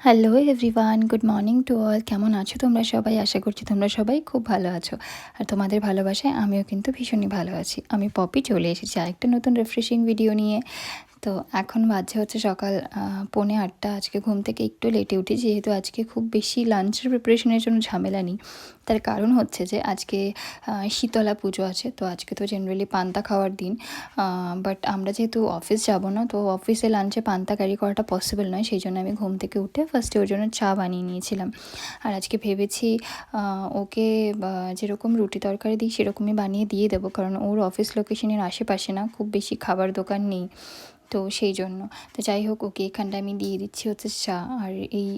Hello everyone good morning to all কেমন আছো তোমরা সবাই? আশা করছি তোমরা সবাই খুব ভালো আছো। আর তোমাদের ভালোবাসায় আমিও কিন্তু ভীষণই ভালো আছি। আমি পপি চলে এসেছি আরেকটা নতুন রিফ্রেশিং ভিডিও নিয়ে। তো এখন বাজে হচ্ছে সকাল পৌনে আটটা। আজকে ঘুম থেকে একটু লেটে উঠি, যেহেতু আজকে খুব বেশি লাঞ্চের প্রিপারেশনের জন্য ঝামেলা নেই। তার কারণ হচ্ছে যে, আজকে শীতলা পুজো আছে, তো আজকে তো জেনারেলি পান্তা খাওয়ার দিন। বাট আমরা যেহেতু অফিস যাব না, তো অফিসে লাঞ্চে পান্তা ক্যারি করাটা পসিবল নয়। সেই জন্য আমি ঘুম থেকে উঠে ফার্স্টে ওর জন্য চা বানিয়ে নিয়েছিলাম। আর আজকে ভেবেছি ওকে যেরকম রুটি তরকারি দিই, সেরকমই বানিয়ে দিয়ে দেবো। কারণ ওর অফিস লোকেশনের আশেপাশে না, খুব বেশি খাবার দোকান নেই। তো সেই জন্য। তো যাই হোক, ওকে এখানটা আমি দিয়ে দিচ্ছি হচ্ছে চা। আর এই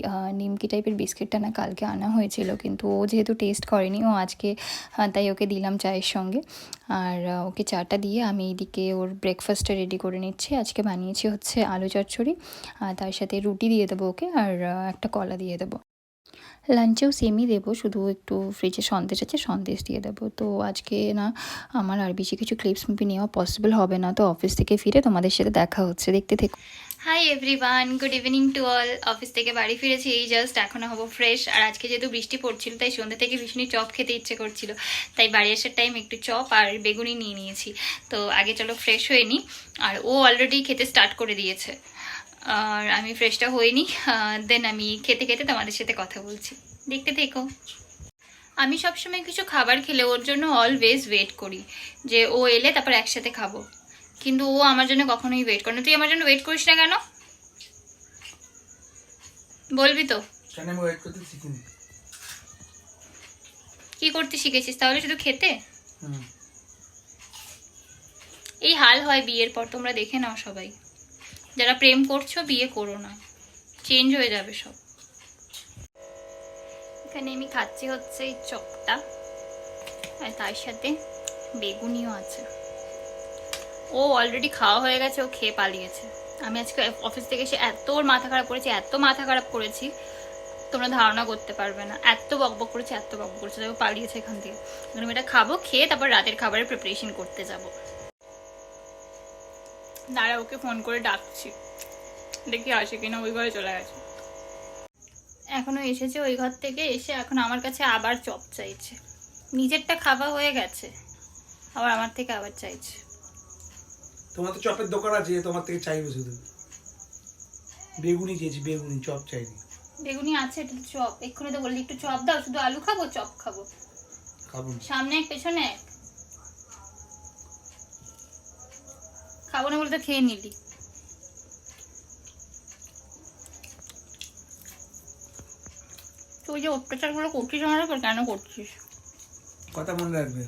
নিমকি টাইপের বিস্কিটটা না কালকে আনা হয়েছিল, কিন্তু ও যেহেতু টেস্ট করেনি, ও আজকে তাই ওকে দিলাম চায়ের সঙ্গে। আর ওকে চাটা দিয়ে আমি এইদিকে ওর ব্রেকফাস্টটা রেডি করে নিচ্ছি। আজকে বানিয়েছি হচ্ছে আলু চচ্চড়ি, আর তার সাথে রুটি দিয়ে দেবো ওকে, আর একটা কলা দিয়ে দেবো। লাঞ্চেও সেমই দেবো, শুধু একটু ফ্রিজে সন্দেশ আছে, সন্দেশ দিয়ে দেবো। তো আজকে না, আমার আর বেশি কিছু ক্লিপস মুভি নেওয়া পসিবল হবে না। তো অফিস থেকে ফিরে তোমাদের সাথে দেখা হচ্ছে। দেখতে থেকো। Hi everyone good evening to all office থেকে বাড়ি ফিরেছি, এই জাস্ট এখনও হব ফ্রেশ আর আজকে যেহেতু বৃষ্টি পড়ছিল, তাই সন্ধ্যে থেকে ভীষণই চপ খেতে ইচ্ছে করছিল। তাই বাড়ি আসার টাইম একটু চপ আর বেগুনি নিয়ে নিয়েছি। তো আগে চলো ফ্রেশ হয়ে নিই আর ও অলরেডি খেতে স্টার্ট করে দিয়েছে। আর আমি ফ্রেশটা হইনি দেন আমি খেতে খেতে তোমাদের সাথে কথা বলছি। দেখতে থেকো। আমি সবসময় কিছু খাবার খেলে ওর জন্য অলওয়েজ ওয়েট করি যে ও এলে তারপর একসাথে খাব। কিন্তু ও আমার জন্য কখনোই ওয়েট করে না। তুই আমার জন্য ওয়েট করিস না কেন? বলবি তো। কেন আমি ওয়েট করতে শিখিনি? কি করতে শিখেছিস? তাহলে শুধু খেতে? হুম। এই হাল হয় বিয়ের পর তোমরা দেখে নাও সবাই। যারা প্রেম করছ, বিয়ে করো না। চেঞ্জ হয়ে যাবে সব। এখানে আমি খাচ্ছি হচ্ছে এই চপটা, আর তার সাথে বেগুনিও আছে। ও অলরেডি খাওয়া হয়ে গেছে, ও খেয়ে পালিয়েছে। আমি আজকে অফিস থেকে এসে এত ওর মাথা খারাপ করেছি, এত মাথা খারাপ করেছি, তোমরা ধারণা করতে পারবে না। এত বকবক করেছে, এত বকবক করেছে ও পালিয়েছে এখান থেকে। এখন আমি এটা খাব, খেয়ে তারপর রাতের খাবারের প্রিপারেশন করতে যাব। দাঁড়া ওকে ফোন করে ডাকছি। দেখি আসে কিনা ওই ঘরে চলে গেছে। এখনও এসেছে ওই ঘর থেকে এসে এখন আমার কাছে আবার চপ চাইছে। নিজেরটা খাওয়া হয়ে গেছে আবার আমার থেকে আবার চাইছে। তোমার তো চপের দোকান আছে তোমার থেকে চাইবে শুধু। বেগুনি চেয়েছি বেগুনি চপ চাইনি বেগুনি আছে একটু চপ। এক্ষুনি তো বললি একটু চপ দাও শুধু আলু খাব চপ খাব। খাব সামনে এক পেছনে এক খাব না বলে তো খেয়ে নিলি। তুই যে অত্যাচারগুলো করছিস আমার উপর কেন করছিস? কথা মনে রাখবে।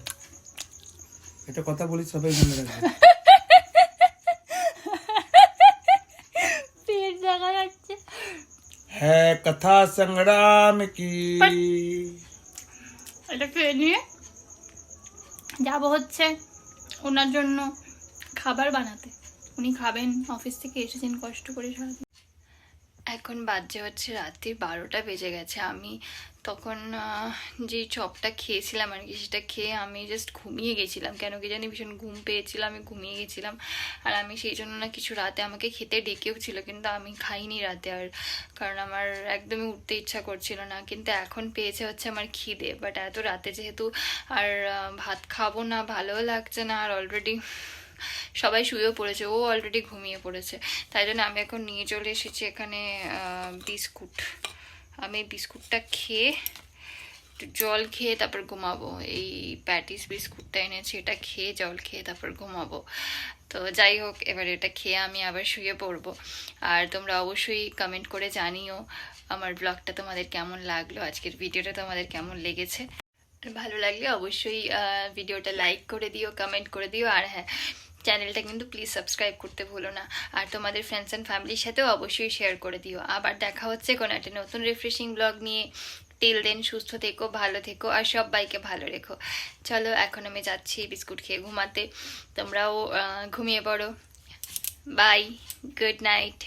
এটা কথা বলি সবাই মনে রাখবে। পেট দেখা যাচ্ছে হ্যাঁ কথা সংগ্রাম কি? এটা খেয়ে নিয়ে যাব হচ্ছে ওনার জন্য। খাবার বানাতে। উনি খাবেন, অফিস থেকে এসেছেন, কষ্ট করে সারাদিন। এখন বাজে হচ্ছে রাত্রি বারোটা বেজে গেছে। আমি তখন যে চপটা খেয়েছিলাম আর কি, সেটা খেয়ে আমি জাস্ট ঘুমিয়ে গেছিলাম। কেন কি জানি ভীষণ ঘুম পেয়েছিল, আমি ঘুমিয়ে গেছিলাম। আর আমি সেই জন্য না কিছু রাতে আমাকে খেতে ডেকেও ছিল, কিন্তু আমি খাইনি রাতে। আর কারণ আমার একদমই উঠতে ইচ্ছা করছিল না, কিন্তু এখন পেয়েছে হচ্ছে আমার খিদে। বাট এত রাতে যেহেতু আর ভাত খাব না, ভালোও লাগছে না। আর অলরেডি সবাই শুয়েও পড়েছে, ও অলরেডি ঘুমিয়ে পড়েছে। তাই জন্য আমি এখন নিয়ে চলে এসেছি এখানে বিস্কুট। আমি বিস্কুটটা খেয়ে জল খেয়ে তারপর ঘুমাবো। এই প্যাটিস বিস্কুটটা এনেছি, এটা খেয়ে জল খেয়ে তারপর ঘুমাবো। তো যাই হোক, এবার এটা খেয়ে আমি আবার শুয়ে পড়ব। আর তোমরা অবশ্যই কমেন্ট করে জানিও আমার ব্লগটা তোমাদের কেমন লাগল, আজকের ভিডিওটা তোমাদের কেমন লেগেছে। ভালো লাগলে অবশ্যই ভিডিওটা লাইক করে দিও কমেন্ট করে দিও। আর হ্যাঁ চ্যানেলটা কিন্তু প্লিজ সাবস্ক্রাইব করতে ভুলো না। আর তোমাদের ফ্রেন্ডস অ্যান্ড ফ্যামিলির সাথেও অবশ্যই শেয়ার করে দিও। আবার দেখা হচ্ছে কোনো একটা নতুন রিফ্রেশিং ব্লগ নিয়ে। টিল দেন সুস্থ থেকো, ভালো থেকো, আর সব বাইকে ভালো রেখো। চলো, এখন আমি যাচ্ছি বিস্কুট খেয়ে ঘুমাতে। তোমরাও ঘুমিয়ে পড়ো। Bye good night